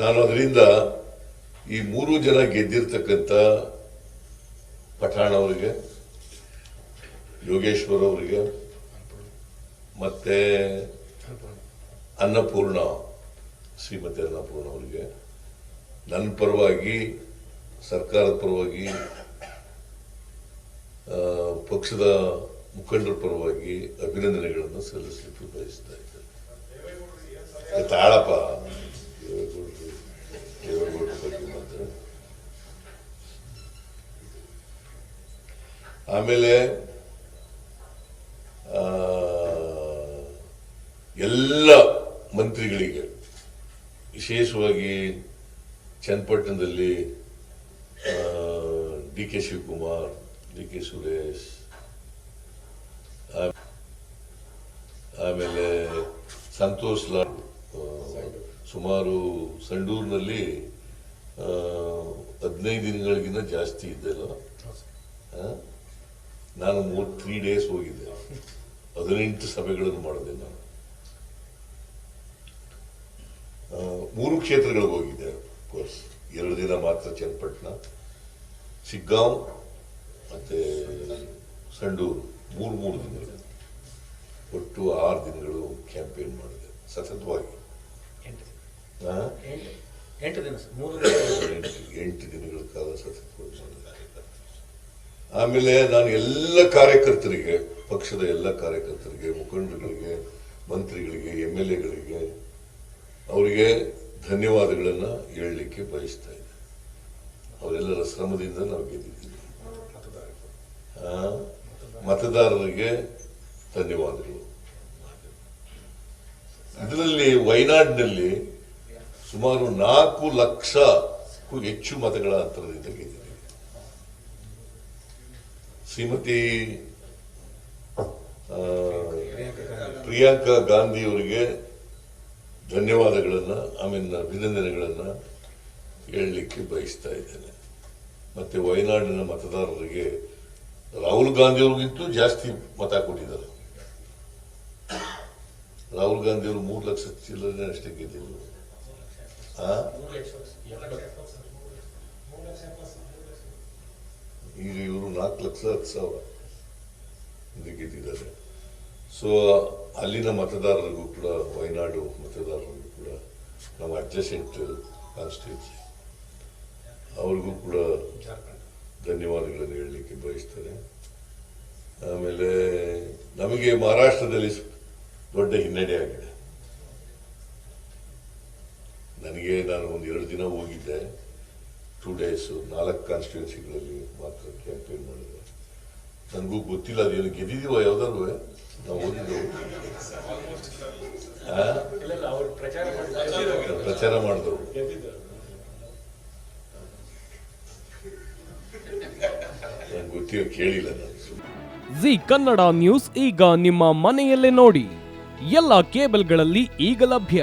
ನಾನು ಅದರಿಂದ ಈ ಮೂರು ಜನ ಗೆದ್ದಿರ್ತಕ್ಕಂಥ ಪಠಾಣ್ ಅವರಿಗೆ ಯೋಗೇಶ್ವರ್ ಅವರಿಗೆ, ಮತ್ತೆ ಅನ್ನಪೂರ್ಣ, ಶ್ರೀಮತಿ ಅನ್ನಪೂರ್ಣ ಅವರಿಗೆ, ನನ್ನ ಪರವಾಗಿ, ಸರ್ಕಾರದ ಪರವಾಗಿ ಪಕ್ಷದ ಮುಖಂಡರ ಪರವಾಗಿ ಅಭಿನಂದನೆಗಳನ್ನು ಸಲ್ಲಿಸಲಿಕ್ಕೆ ಬಯಸ್ತಾ ಇದ್ದೇನೆ. ತಾಳಪ್ಪ ಆಮೇಲೆ ಎಲ್ಲ ಮಂತ್ರಿಗಳಿಗೆ ವಿಶೇಷವಾಗಿ ಚನ್ನಪಟ್ಟಣದಲ್ಲಿ D K Shivakumar D K Suresh ಆಮೇಲೆ ಸಂತೋಷ್ ಲಾಡ್ ಸುಮಾರು ಸಂಡೂರಿನಲ್ಲಿ ಹದಿನೈದು ದಿನಗಳಿಗಿಂತ ಜಾಸ್ತಿ ಇದ್ದಲ್ಲ? ನಾನು ಮೂರು ತ್ರೀ ಡೇಸ್ ಹೋಗಿದ್ದೆ. ಹದಿನೆಂಟು ಸಭೆಗಳನ್ನು ಮಾಡಿದೆ ನಾನು. ಮೂರು ಕ್ಷೇತ್ರಗಳಿಗೆ ಹೋಗಿದ್ದೆ ಕೋರ್ಸ್ ಎರಡು ದಿನ ಮಾತ್ರ ಚನ್ನಪಟ್ಟಣ ಸಿಗ್ಗಾಂವ್ ಮತ್ತೆ ಸಂಡೂರು. ಮೂರು ಮೂರು ದಿನಗಳು. ಒಟ್ಟು ಆರು ದಿನಗಳು ಕ್ಯಾಂಪೇನ್ ಮಾಡಿದೆ ಸತತವಾಗಿ. ಎಂಟು ದಿನ. ಎಂಟು ದಿನಗಳ ಕಾಲ ಸತತವಾಗಿ ಮಾಡಿದೆ. ಆಮೇಲೆ ನಾನು ಎಲ್ಲ ಕಾರ್ಯಕರ್ತರಿಗೆ, ಪಕ್ಷದ ಎಲ್ಲ ಕಾರ್ಯಕರ್ತರಿಗೆ ಮುಖಂಡರುಗಳಿಗೆ ಮಂತ್ರಿಗಳಿಗೆ, ಎಂ ಎಲ್ ಎಗಳಿಗೆ ಅವರಿಗೆ ಧನ್ಯವಾದಗಳನ್ನು ಹೇಳಲಿಕ್ಕೆ ಬಯಸ್ತಾ ಇದ್ದೆ. ಅವರೆಲ್ಲರ ಶ್ರಮದಿಂದ ನಾವು ಗೆದ್ದಿದ್ದೀವಿ. ಮತದಾರರಿಗೆ ಧನ್ಯವಾದಗಳು. ಇದರಲ್ಲಿ ವಯನಾಡಿನಲ್ಲಿ ಸುಮಾರು ನಾಲ್ಕು ಲಕ್ಷಕ್ಕೂ ಹೆಚ್ಚು ಮತಗಳ ಅಂತರದಿಂದ ಗೆದ್ದಿದ್ದೀವಿ. ಶ್ರೀಮತಿ ಪ್ರಿಯಾಂಕಾ ಗಾಂಧಿ ಅವರಿಗೆ ಧನ್ಯವಾದಗಳನ್ನ ಆಮೇಲೆ ಅಭಿನಂದನೆಗಳನ್ನು ಹೇಳಲಿಕ್ಕೆ ಬಯಸ್ತಾ ಇದ್ದೇನೆ. ಮತ್ತು ವಯನಾಡಿನ ಮತದಾರರಿಗೆ ರಾಹುಲ್ ಗಾಂಧಿಯವ್ರಿಗಿಂತೂ ಜಾಸ್ತಿ ಮತ ಕೊಟ್ಟಿದ್ದಾರೆ. ರಾಹುಲ್ ಗಾಂಧಿಯವರು ಮೂರು ಲಕ್ಷ ಚಿಲ್ಲರೆ ಅಷ್ಟೇ ಗೆದ್ದಿದ್ರು. ಈಗ ಇವರು ನಾಲ್ಕು ಲಕ್ಷ, ಹತ್ತು ಸಾವಿರ ಗೆದ್ದಿದ್ದಾರೆ ಸೊ ಅಲ್ಲಿನ ಮತದಾರರಿಗೂ ಕೂಡ, ವಯನಾಡು ಮತದಾರರಿಗೂ ಕೂಡ ನಮ್ಮ ಅಡ್ಜಸೆಂಟ್ ಕಾನ್ಸ್ಟಿಟ್ಯೂನ್ಸಿ ಅವ್ರಿಗೂ ಕೂಡ ಧನ್ಯವಾದಗಳನ್ನು ಹೇಳಲಿಕ್ಕೆ ಬಯಸ್ತಾರೆ ಆಮೇಲೆ ನಮಗೆ ಮಹಾರಾಷ್ಟ್ರದಲ್ಲಿ ದೊಡ್ಡ ಹಿನ್ನಡೆ ಆಗಿದೆ. ನನಗೆ ನಾನು ಒಂದು ಎರಡು ದಿನ ಹೋಗಿದ್ದೆ. ಟೂ ಡೇಸು ನಾಲ್ಕು ಕಾನ್ಸ್ಟಿಟ್ಯೂನ್ಸಿಗಳಲ್ಲಿ ಮಾತ್ರ ಕ್ಯಾಂಪೇನ್ ಮಾಡಿದೆ. ನನಗೂ ಗೊತ್ತಿಲ್ಲ ಅದೇನು ಗೆದ್ದಿದೀವ ಯಾವ್ದಾದ್ರು? ನಾವು ಓದಿದ್ದೆವು ಪ್ರಚಾರ ಮಾಡಿದ್ರು ಕೇಳಿಲ್ಲ ನಾನು. ಜಿ ಕನ್ನಡ ನ್ಯೂಸ್ ಈಗ ನಿಮ್ಮ ಮನೆಯಲ್ಲೇ ನೋಡಿ. ಎಲ್ಲ ಕೇಬಲ್ಗಳಲ್ಲಿ ಈಗ ಲಭ್ಯ.